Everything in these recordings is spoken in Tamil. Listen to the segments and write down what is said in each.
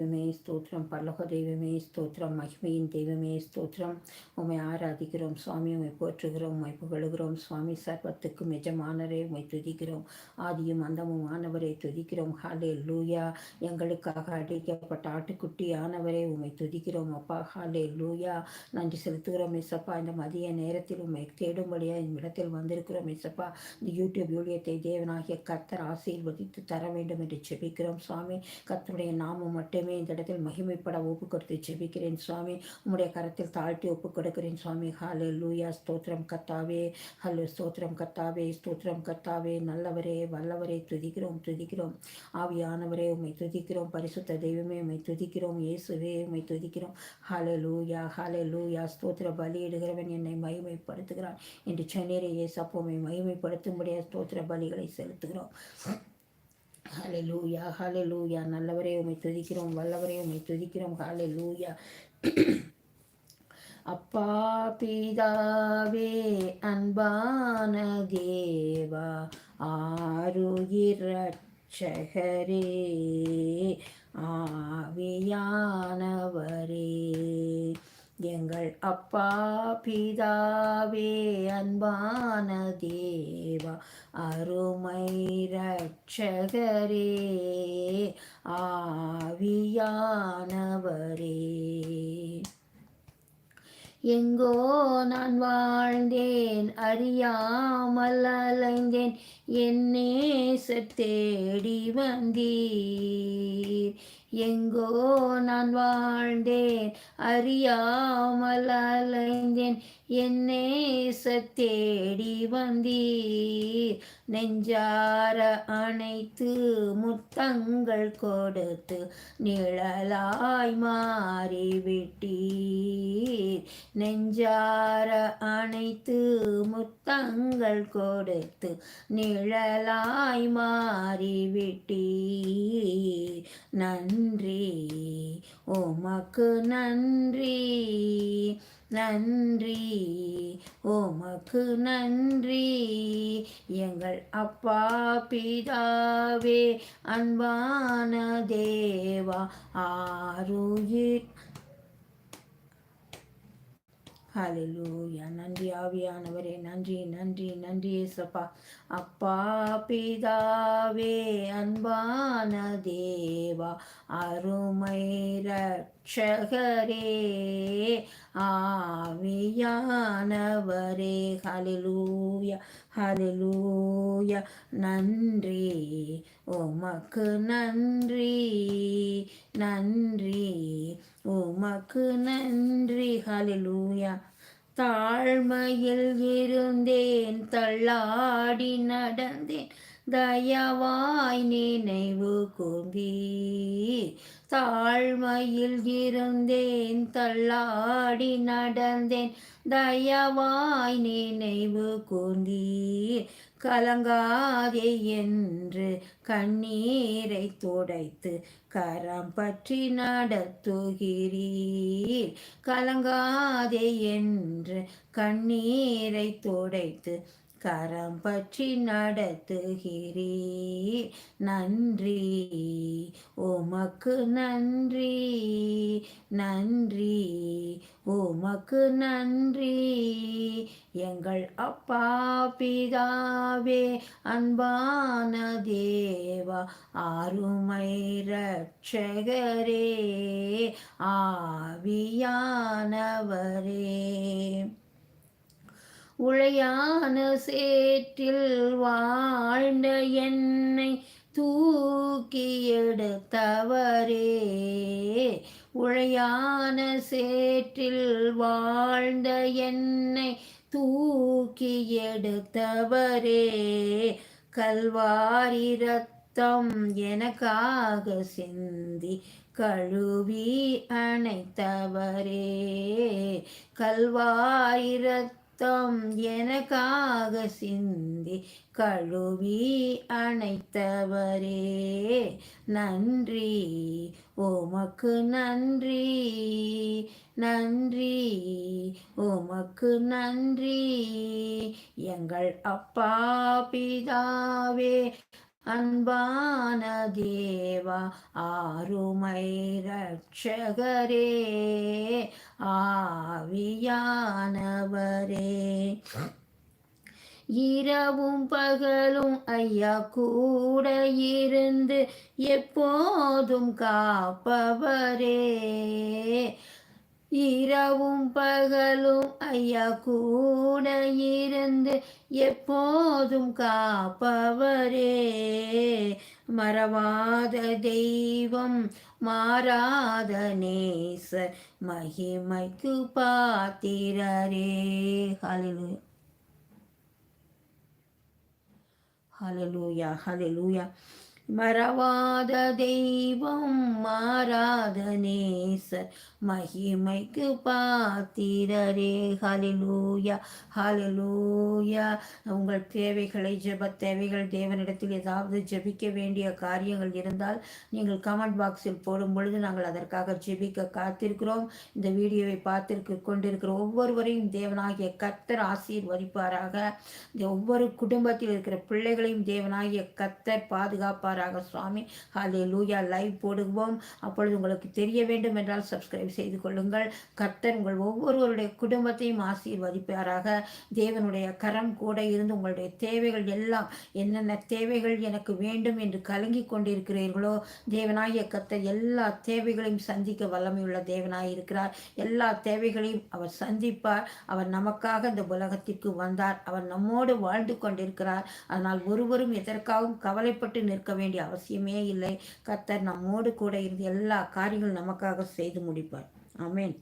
தெய்வமே ஸ்தோத்திரம் பல்லக தெய்வமே ஸ்தோத்திரம் மகிமையின் தெய்வமே ஸ்தோத்திரம் உமை ஆராதிக்கிறோம் சுவாமி உமை போற்றுகிறோம் உமை புகழுகிறோம் சுவாமி சர்வத்துக்கும் எஜமானரே உமை துதிக்கிறோம் ஆதியும் அந்தமும் ஆனவரை துதிக்கிறோம் ஹாலே லூயா எங்களுக்காக அடிக்கப்பட்ட ஆட்டுக்குட்டி ஆனவரே உம்மை துதிக்கிறோம் அப்பா ஹாலே லூயா நன்றி செலுத்துகிறோம் மிஸ்ஸப்பா இந்த மதிய நேரத்தில் உண்மை தேடும்படியாக இந்த இடத்தில் வந்திருக்கிறோம் மிஸ்ஸப்பா இந்த யூடியூப் ஊழியத்தை தேவனாகிய கர்த்தர் ஆசீர்வதித்து தர வேண்டும் என்று செபிக்கிறோம் சுவாமி கர்த்தருடைய நாமம் மட்டுமே சுவாமி இந்த இடத்தில் மகிமைப்பட ஒப்பு கொடுத்து ஜெபிக்கிறேன் சுவாமி. உம்முடைய கரத்தில் தாழ்த்தி ஒப்பு கொடுக்கிறேன் சுவாமி. ஹாலே லூயா ஸ்தோத்திரம் கத்தாவே ஹலோ ஸ்தோத்திரம் கத்தாவே ஸ்தோத்திரம் கத்தாவே நல்லவரே வல்லவரே துதிக்கிறோம் துதிக்கிறோம். ஆவியானவரே உம்மை துதிக்கிறோம். பரிசுத்த தெய்வமே உம்மை துதிக்கிறோம். இயேசுவே உம்மை துதிக்கிறோம். ஹாலே லூயா ஹாலே லூயா ஸ்தோத்திர பலியிடுகிறவன் என்னை மகிமைப்படுத்துகிறான். என்று சென்னீரை இயேசப்போமை மகிமைப்படுத்தும்படியாக ஸ்தோத்திர பலிகளை செலுத்துகிறோம். ஹாலே லூயா ஹாலே லூயா நல்லவரே உமை துதிக்கிறோம். வல்லவரே உமை துதிக்கிறோம். ஹாலே லூயா அப்பா பிதாவே அன்பான தேவா ஆருயிரட்சகரே ஆவியானவரே. எங்கள் அப்பா பிதாவே அன்பான தேவா அருமை ரட்சகரே ஆவியானவரே. எங்கோ நான் வாழ்ந்தேன் அறியாமல் அலைந்தேன் என்னே தேடி வந்தீர். எங்கோ நான் வாழ்ந்தேன் அறியாமல் அலைந்தேன். என்னே தேடி வந்தீர். நெஞ்சார அனைத்து முத்தங்கள் கொடுத்து நிழலாய் மாறிவிட்டீர். நெஞ்சார அனைத்து முத்தங்கள் கொடுத்து நிழலாய் மாறிவிட்டீர். நன்றி. உமக்கு நன்றி. நன்றி. உமக்கு நன்றி. எங்கள் அப்பா பிதாவே அன்பான தேவா ஆருயிர். ஹலலூயா நன்றி ஆவியானவரே நன்றி நன்றி நன்றி ஏசப்பா. அப்பா பிதாவே அன்பான தேவா அருமை ரட்சகரே ஆவியானவரே ஹலிலூய ஹலிலூய நன்றி. உமக்கு நன்றி நன்றி. உமக்கு நன்றி ஹலிலூயா தாழ்மையில் இருந்தேன் தள்ளாடி நடந்தேன். தயவாய் நினைவு கூந்தி தாழ்மையில் இருந்தேன் தள்ளாடி நடந்தேன். தயவாய் நினைவு கூந்தீர் கலங்காதே என்று கண்ணீரை துடைத்து கரம் பற்றி நடத்துகிறீர். கலங்காதே என்று கண்ணீரை துடைத்து கரம் பற்றி நடத்துகிறீ. நன்றி. உமக்கு நன்றி. நன்றி. உமக்கு நன்றி. எங்கள் அப்பா பிதாவே அன்பான தேவா ஆறுமை ரட்சகரே ஆவியானவரே. உழையான சேற்றில் வாழ்ந்த என்னை தூக்கி எடுத்தவரே உழையான சேற்றில் வாழ்ந்த என்னை தூக்கி எடுத்தவரே கல்வாரி ரத்தம் எனக்காக சிந்தி கழுவி அணைத்தவரே. கல்வாரி ரத்தம் ரத்தம் எனக்காக சிந்தி கழுவி அணைத்தவரே. நன்றி உமக்கு நன்றி நன்றி உமக்கு நன்றி. எங்கள் அப்பா பிதாவே அன்பான தேவா ஆறுமை ரட்சகரே ஆவியானவரே. இரவும் பகலும் ஐயா கூட இருந்து எப்போதும் காப்பவரே. இரவும் பகலும் ஐயா கூட இருந்து எப்போதும் காப்பவரே. மறவாத தெய்வம் மாறாத நேச மகிமைக்கு பாத்திரரே. ஹலிலு ஹலலூயா ஹலலூயா மறவாத தெய்வம் மாறாத நேசர். மகிமைக்கு பாத்திரரே. ஹலிலூயா ஹலிலூயா உங்கள் தேவைகளை ஜெப தேவைகள் தேவனிடத்தில் ஏதாவது ஜெபிக்க வேண்டிய காரியங்கள் இருந்தால் நீங்கள் கமெண்ட் பாக்ஸில் போடும் பொழுது நாங்கள் அதற்காக ஜெபிக்க காத்திருக்கிறோம். இந்த வீடியோவை பார்த்திருக்கு கொண்டிருக்கிற ஒவ்வொருவரையும் தேவனாகிய கத்தர் ஆசீர்வதிப்பாராக. இந்த ஒவ்வொரு குடும்பத்தில் இருக்கிற பிள்ளைகளையும் தேவனாகிய கத்தர் பாதுகாப்பாராக சுவாமி. ஹலே லூயா லைவ் போடுவோம். அப்பொழுது உங்களுக்கு தெரிய வேண்டும் என்றால் சப்ஸ்கிரைப் செய்து கொள்ளுங்கள். கர்த்தர் உங்கள் ஒவ்வொருவருடைய குடும்பத்தையும் ஆசீர்வதிப்பாராக. தேவனுடைய கரம் கூட இருந்து உங்களுடைய தேவைகள் எல்லாம் என்னென்ன தேவைகள் எனக்கு வேண்டும் என்று கலங்கி கொண்டிருக்கிறீர்களோ தேவனாகிய கர்த்தர் எல்லா தேவைகளையும் சந்திக்க வல்லமையுள்ள தேவனாய் இருக்கிறார். எல்லா தேவைகளையும் அவர் சந்திப்பார். அவர் நமக்காக இந்த உலகத்திற்கு வந்தார். அவர் நம்மோடு வாழ்ந்து கொண்டிருக்கிறார். அதனால் ஒருவரும் எதற்காகவும் கவலைப்பட்டு நிற்க வேண்டும். வேண்டிய அவசியமே இல்லை. கத்தர் நம்மோடு கூட இருந்து எல்லா காரியங்களும் நமக்காக செய்து முடிப்பார். ஆமேன்.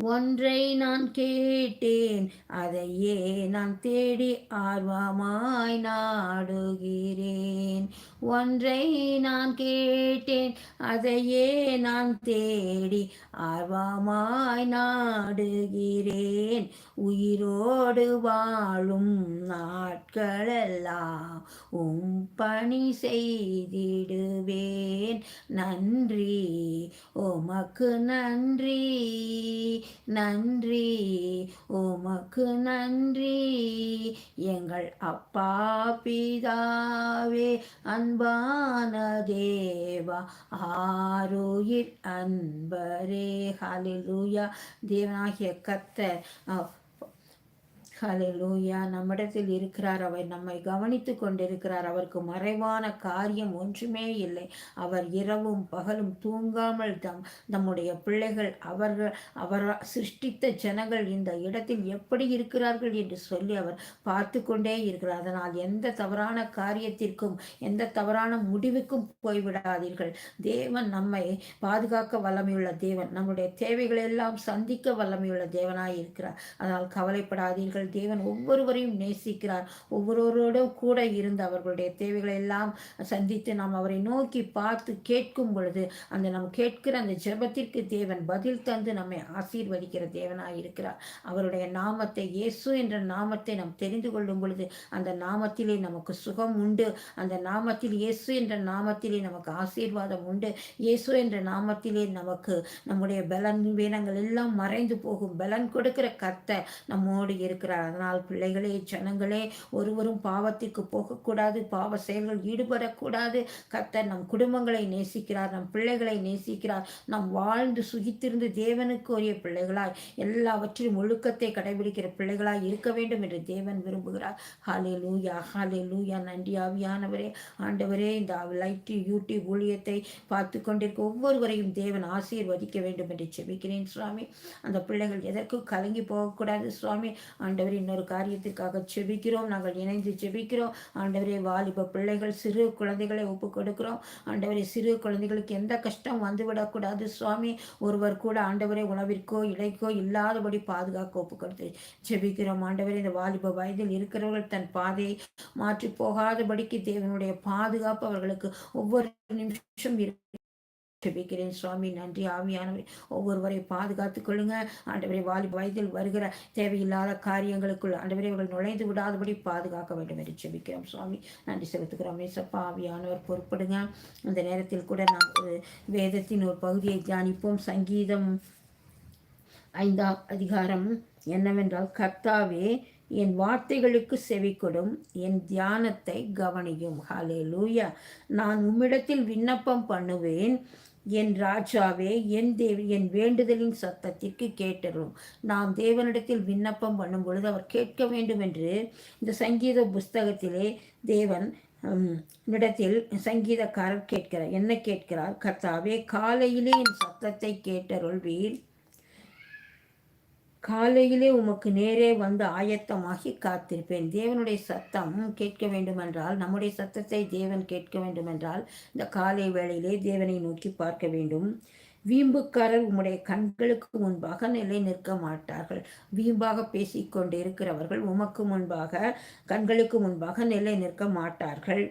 ஒன்றை நான் கேட்டேன் அதையே நான் தேடி ஆர்வமாய் நாடுகிறேன். ஒன்றை நான் கேட்டேன் அதையே நான் தேடி ஆர்வமாய் நாடுகிறேன். உயிரோடு வாழும் நாட்களெல்லாம் உம் பணி செய்திடுவேன். நன்றி உமக்கு நன்றி நன்றி உமக்கு நன்றி. எங்கள் அப்பா பிதாவே அந்த அன்பான தேவா ஆருயிர் அன்பரே ஹலிலுயா தேவனாகிய கத்த ஹலெலூயா நம்மிடத்தில் இருக்கிறார் அவர் நம்மை கவனித்து கொண்டிருக்கிறார். அவருக்கு மறைவான காரியம் ஒன்றுமே இல்லை. அவர் இரவும் பகலும் தூங்காமல் தம் நம்முடைய பிள்ளைகள் அவர்கள் அவர் சிருஷ்டித்த ஜனங்கள் இந்த இடத்தில் எப்படி இருக்கிறார்கள் என்று சொல்லி அவர் பார்த்து கொண்டே இருக்கிறார். அதனால் எந்த தவறான காரியத்திற்கும் எந்த தவறான முடிவுக்கும் போய்விடாதீர்கள். தேவன் நம்மை பாதுகாக்க வல்லமையுள்ள தேவன். நம்முடைய தேவைகளை எல்லாம் சந்திக்க வல்லமையுள்ள தேவனாய் இருக்கிறார். அதனால் கவலைப்படாதீர்கள். தேவன் ஒவ்வொருவரையும் நேசிக்கிறார். ஒவ்வொருவரோடும் கூட இருந்து அவர்களுடைய தேவைகளை எல்லாம் சந்தித்து நாம் அவரை நோக்கி பார்த்து கேட்கும் பொழுது அந்த நாம் கேட்கிற அந்த ஜெபத்திற்கு தேவன் பதில் தந்து நம்மை ஆசீர்வதிக்கிற தேவனாக இருக்கிறார். அவருடைய நாமத்தை இயேசு என்ற நாமத்தை நாம் தெரிந்து கொள்ளும் பொழுது அந்த நாமத்திலே நமக்கு சுகம் உண்டு. அந்த நாமத்தில் இயேசு என்ற நாமத்திலே நமக்கு ஆசீர்வாதம் உண்டு. இயேசு என்ற நாமத்திலே நமக்கு நம்முடைய பலன் வீனங்கள் எல்லாம் மறைந்து போகும். பலன் கொடுக்கிற கத்தை நம்மோடு சொல்லுகிறார் அதனால் பிள்ளைகளே ஜனங்களே ஒருவரும் பாவத்திற்கு போகக்கூடாது பாவ செயல்கள் ஈடுபடக்கூடாது. கத்தர் நம் குடும்பங்களை நேசிக்கிறார் நம் பிள்ளைகளை நேசிக்கிறார். நாம் வாழ்ந்து சுகித்திருந்து தேவனுக்கு உரிய பிள்ளைகளாய் எல்லாவற்றிலும் ஒழுக்கத்தை கடைபிடிக்கிற பிள்ளைகளாய் இருக்க வேண்டும் என்று தேவன் விரும்புகிறார். ஹாலே லூயா ஹாலே லூயா நன்றி ஆவியானவரே. ஆண்டவரே இந்த லைட் யூடியூப் ஊழியத்தை பார்த்து கொண்டிருக்க ஒவ்வொருவரையும் தேவன் ஆசீர்வதிக்க வேண்டும் என்று செபிக்கிறேன் சுவாமி. அந்த பிள்ளைகள் எதற்கும் கலங்கி போகக்கூடாது சுவாமி. ஆண்ட ஆண்டவரே இன்னொரு காரியத்திற்காக செபிக்கிறோம். நாங்கள் இணைந்து செபிக்கிறோம். ஆண்டவரே வாலிப பிள்ளைகள் சிறு குழந்தைகளை ஒப்பு கொடுக்கிறோம். ஆண்டவரே சிறு குழந்தைகளுக்கு எந்த கஷ்டம் வந்துவிடக்கூடாது. சுவாமி ஒருவர் கூட ஆண்டவரே உணவிற்கோ இடைக்கோ இல்லாதபடி பாதுகாக்க ஒப்பு கொடுத்து செபிக்கிறோம். ஆண்டவரே இந்த வாலிப வயதில் இருக்கிறவர்கள் தன் பாதையை மாற்றி போகாதபடிக்கு தேவனுடைய பாதுகாப்பு அவர்களுக்கு ஒவ்வொரு நிமிஷம் ஜெபிக்கிறேன் சுவாமி நன்றி ஆவியானவரை. ஒவ்வொருவரை பாதுகாத்து கொள்ளுங்க. ஆண்டவரை வாலி வயதில் வருகிற தேவையில்லாத காரியங்களுக்குள் ஆண்டவரை அவர்கள் நுழைந்து விடாதபடி பாதுகாக்க வேண்டும் என்று ஜெபிக்கிறோம் சுவாமி. நன்றி செலுத்துகிறோம். ஏசப்பா ஆவியானவர் பொறுப்படுங்க அந்த நேரத்தில் கூட நான் ஒரு வேதத்தின் ஒரு பகுதியை தியானிப்போம். சங்கீதம் ஐந்தாம் அதிகாரம் என்னவென்றால் கர்த்தாவே என் வார்த்தைகளுக்கு செவிக்கொடும் என் தியானத்தை கவனியும். ஹலே லூயா நான் உம்மிடத்தில் விண்ணப்பம் பண்ணுவேன். என் ராஜாவே என் தேவி என் வேண்டுதலின் சத்தத்திற்கு கேட்டரும் நாம் தேவனிடத்தில் விண்ணப்பம் பண்ணும் பொழுது அவர் கேட்க வேண்டும் என்று இந்த சங்கீத புஸ்தகத்திலே தேவன் இடத்தில் சங்கீதக்காரர் கேட்கிறார். என்ன கேட்கிறார்? கர்த்தாவே காலையிலே என் சத்தத்தை கேட்டருள்வீர். காலையிலே உமக்கு நேரே வந்து ஆயத்தமாகி காத்திருப்பேன். தேவனுடைய சத்தம் கேட்க வேண்டுமென்றால் நம்முடைய சத்தத்தை தேவன் கேட்க வேண்டுமென்றால் இந்த காலை வேளையிலே தேவனை நோக்கி பார்க்க வேண்டும். வீம்புக்காரர் உம்முடைய கண்களுக்கு முன்பாக நிலை நிற்க மாட்டார்கள். வீம்பாக பேசிக்கொண்டு இருக்கிறவர்கள் உமக்கு முன்பாக கண்களுக்கு முன்பாக நிலை நிற்க மாட்டார்கள்.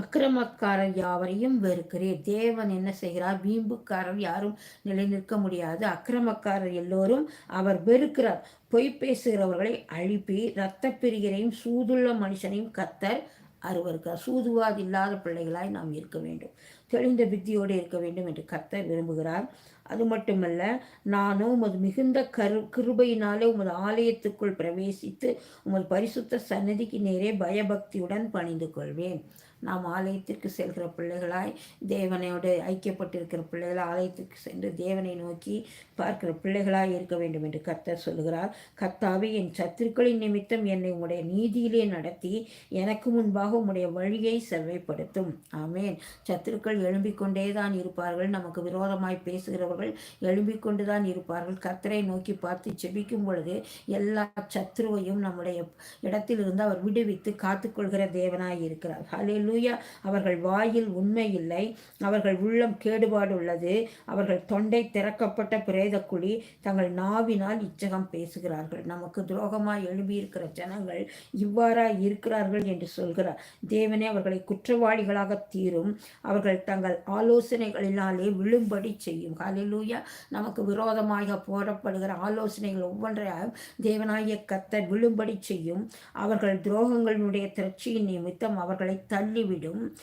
அக்கிரமக்காரர் யாவரையும் வெறுக்கிறேன். தேவன் என்ன செய்கிறார்? வீம்புக்காரர் யாரும் நிலை நிற்க முடியாது. அக்கிரமக்காரர் எல்லோரும் அவர் வெறுக்கிறார். பொய் பேசுகிறவர்களை அழிப்பி இரத்த பிரிகரையும் சூதுள்ள மனுஷனையும் கத்தர் அருவருக்கார் சூதுவாது இல்லாத பிள்ளைகளாய் நாம் இருக்க வேண்டும். தெளிந்த வித்தியோடு இருக்க வேண்டும் என்று கத்தர் விரும்புகிறார். அது மட்டுமல்ல நானும் உமது மிகுந்த கரு கிருபையினாலே உமது ஆலயத்துக்குள் பிரவேசித்து உமது பரிசுத்த சன்னதிக்கு நேரே பயபக்தியுடன் பணிந்து கொள்வேன். நாம் ஆலயத்திற்கு செல்கிற பிள்ளைகளாய் தேவனையோடு ஐக்கியப்பட்டிருக்கிற பிள்ளைகள் ஆலயத்திற்கு சென்று தேவனை நோக்கி பார்க்கிற பிள்ளைகளாய் இருக்க வேண்டும் என்று கர்த்தர் சொல்கிறார் கர்த்தாவே என் சத்துருக்களின் நிமித்தம் என்னை உடைய நீதியிலே நடத்தி எனக்கு முன்பாக உம்முடைய வழியை செவ்வைப்படுத்தும். ஆமேன். சத்துருக்கள் எழும்பிக் கொண்டே தான் இருப்பார்கள். நமக்கு விரோதமாய் பேசுகிறவர்கள் எழும்பிக் கொண்டு தான் இருப்பார்கள். கர்த்தரை நோக்கி பார்த்து செபிக்கும் பொழுது எல்லா சத்ருவையும் நம்முடைய இடத்திலிருந்து அவர் விடுவித்து காத்துக்கொள்கிற தேவனாய் இருக்கிறார். ஹலில் ஹalleluya அவர்கள் வாயில் உண்மை இல்லை அவர்கள் உள்ளம் கேடுபாடு உள்ளது அவர்கள் தொண்டை திறக்கப்பட்ட பிரேத குழி தங்கள் நாவினால் இச்சகம் பேசுகிறார்கள். நமக்கு துரோகமாய் எழுப்பியிருக்கிற ஜனங்கள் இவ்வாறா இருக்கிறார்கள் என்று சொல்கிறார். தேவனே அவர்களை குற்றவாளிகளாக தீரும். அவர்கள் தங்கள் ஆலோசனைகளினாலே விழும்படி செய்யும். ஹalleluya நமக்கு விரோதமாக போடப்படுகிற ஆலோசனைகள் ஒவ்வொன்றையும் தேவனாய கத்தர் விழும்படி செய்யும். அவர்கள் துரோகங்களுடைய திரட்சியின் நிமித்தம் அவர்களை தள்ளி விடும்.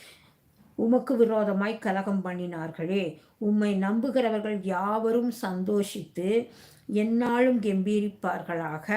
உமக்கு விரோதமாய் கலகம் பண்ணினார்களே உம்மை நம்புகிறவர்கள் யாவரும் சந்தோஷித்து என்னாலும் கெம்பீரிப்பார்களாக.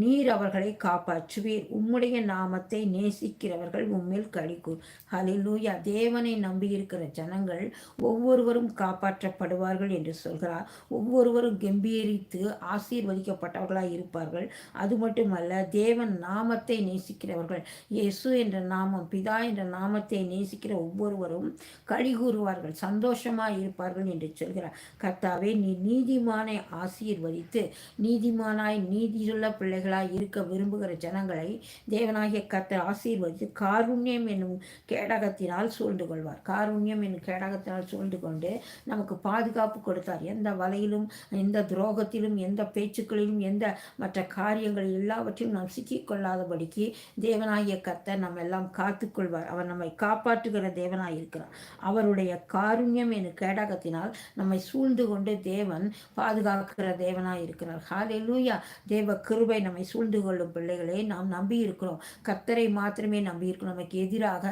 நீர் அவர்களை காப்பாற்றுவீர். உம்முடைய நாமத்தை நேசிக்கிறவர்கள் உம்மில் கழிக்கூர் ஹலிலூயா தேவனை நம்பியிருக்கிற ஜனங்கள் ஒவ்வொருவரும் காப்பாற்றப்படுவார்கள் என்று சொல்கிறார். ஒவ்வொருவரும் கம்பீரித்து ஆசீர்வதிக்கப்பட்டவர்களாக இருப்பார்கள். அது மட்டுமல்ல தேவன் நாமத்தை நேசிக்கிறவர்கள். இயேசு என்ற நாமம் பிதா என்ற நாமத்தை நேசிக்கிற ஒவ்வொருவரும் கழிகூறுவார்கள் சந்தோஷமாக இருப்பார்கள் என்று சொல்கிறார். கர்த்தாவே நீ நீதிமானை ஆசீர்வதித்து நீதிமானாய் நீதியுள்ள பிள்ளைகள் பிள்ளைகளாய் இருக்க விரும்புகிற ஜனங்களை தேவனாகிய கத்தை ஆசீர்வதித்து காருண்யம் என்னும் கேடகத்தினால் சூழ்ந்து கொள்வார். காருண்யம் என்னும் கேடகத்தினால் சூழ்ந்து கொண்டு நமக்கு பாதுகாப்பு கொடுத்தார். எந்த வலையிலும் எந்த துரோகத்திலும் எந்த பேச்சுக்களிலும் எந்த மற்ற காரியங்கள் எல்லாவற்றையும் நாம் சிக்கிக்கொள்ளாதபடிக்கு தேவனாகிய கத்தை நம்ம எல்லாம் காத்துக்கொள்வார். அவர் நம்மை காப்பாற்றுகிற தேவனாய் இருக்கிறார். அவருடைய காருண்யம் என்னும் கேடகத்தினால் நம்மை சூழ்ந்து கொண்டு தேவன் பாதுகாக்கிற தேவனாய் இருக்கிறார். ஹாலே லூயா தேவ கிருபை நம்ம நம்மை சூழ்ந்து கொள்ளும் பிள்ளைகளை நாம் நம்பி இருக்கிறோம் கத்தரை மாத்திரமே நம்பி இருக்கிறோம் நமக்கு எதிராக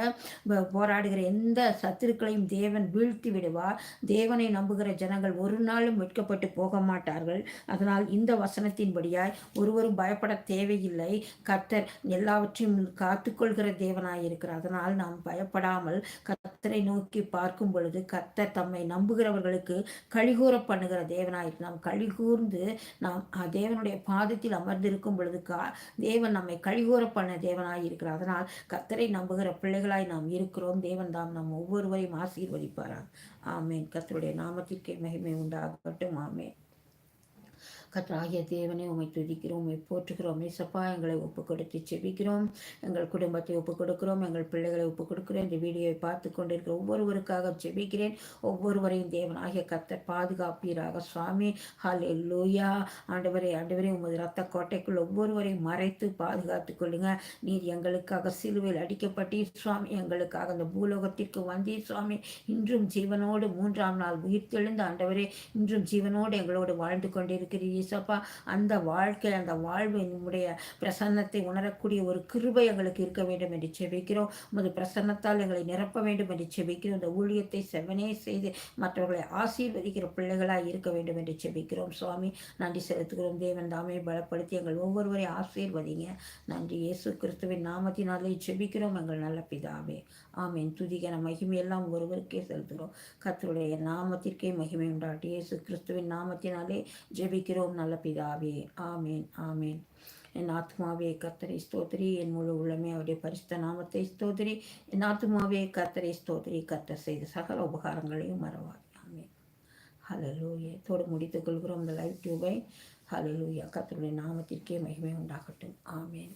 போராடுகிற எந்த சத்துருக்களையும் தேவன் வீழ்த்தி விடுவார் தேவனை நம்புகிற ஜனங்கள் ஒரு நாளும் வெட்கப்பட்டு போக மாட்டார்கள். அதனால் இந்த வசனத்தின்படியாய் ஒருவரும் பயப்பட தேவையில்லை. கத்தர் எல்லாவற்றையும் காத்துக்கொள்கிற தேவனாய் இருக்கிறார் அதனால் நாம் பயப்படாமல் கத்தரை நோக்கி பார்க்கும் பொழுது கத்தர் தம்மை நம்புகிறவர்களுக்கு கழிகூற பண்ணுகிற தேவனாயிருக்கு நாம் கழிகூர்ந்து நாம் தேவனுடைய பாதத்தில் அமர்ந்திருக்கும் பார்க்கும் பொழுது கா தேவன் நம்மை கழிகூற பண்ண தேவனாய் இருக்கிறார். அதனால் கத்தரை நம்புகிற பிள்ளைகளாய் நாம் இருக்கிறோம். தேவன் தாம் நம் ஒவ்வொருவரையும் ஆசீர்வதிப்பாராம். ஆமேன். கத்தருடைய நாமத்திற்கே மகிமை உண்டாகட்டும். ஆமேன். கத்தாகிய தேவனை உமை துதிக்கிறோம் உமை போற்றுகிறோம் இசப்பா எங்களை ஒப்பு கொடுத்து செபிக்கிறோம் எங்கள் குடும்பத்தை ஒப்பு கொடுக்கிறோம் எங்கள் பிள்ளைகளை ஒப்பு கொடுக்கிறோம் இந்த வீடியோவை பார்த்து கொண்டிருக்கிற ஒவ்வொருவருக்காக செபிக்கிறேன் ஒவ்வொருவரையும் தேவனாகிய கத்தர் பாதுகாப்பீராக சுவாமி. ஹால் எல்லோயா ஆண்டவரை ஆண்டவரை உமது ரத்த கோட்டைக்குள் ஒவ்வொருவரையும் மறைத்து பாதுகாத்து கொள்ளுங்க. நீர் எங்களுக்காக சிலுவையில் அடிக்கப்பட்டு சுவாமி. எங்களுக்காக அந்த பூலோகத்திற்கு வந்தீர் சுவாமி. இன்றும் ஜீவனோடு மூன்றாம் நாள் உயிர் தெழுந்த ஆண்டவரே இன்றும் ஜீவனோடு எங்களோடு வாழ்ந்து கொண்டிருக்கிறீர் ஈசப்பா அந்த வாழ்க்கை அந்த வாழ்வு நம்முடைய பிரசன்னத்தை உணரக்கூடிய ஒரு கிருபை எங்களுக்கு இருக்க வேண்டும் என்று செபிக்கிறோம். உமது பிரசன்னத்தால் எங்களை நிரப்ப வேண்டும் என்று செபிக்கிறோம். இந்த ஊழியத்தை செவனே செய்து மற்றவர்களை ஆசீர்வதிக்கிற பிள்ளைகளாக இருக்க வேண்டும் என்று செபிக்கிறோம். சுவாமி நன்றி செலுத்துகிறோம். தேவன் தாமே பலப்படுத்தி எங்கள் ஒவ்வொருவரையும் ஆசீர்வதிங்க. நன்றி. இயேசு கிறிஸ்துவின் நாமத்தினாலே செபிக்கிறோம். எங்கள் நல்ல பிதாவே. ஆமீன். துதிகன மகிமையெல்லாம் ஒருவருக்கே செலுத்துகிறோம். கத்தருடைய நாமத்திற்கே மகிமை உண்டாட்டி இயேசு கிறிஸ்துவின் நாமத்தினாலே ஜெபிக்கிறோம். நல்ல பிதாவே. ஆமீன். ஆமீன். என் ஆத்மாவே கத்தரை ஸ்தோத்திரி என் முழு உள்ளமே அவருடைய பரிசுத்த நாமத்தை ஸ்தோத்திரி என் ஆத்மாவே கத்தரை ஸ்தோத்திரி கத்தர் செய்த சகல உபகாரங்களையும் மறவார் ஆமீன். ஹலலூயே தோடு முடித்துக் கொள்கிறோம் இந்த லைவ் டியூபை ஹலலூயா கத்தருடைய நாமத்திற்கே மகிமை உண்டாகட்டும். ஆமீன்.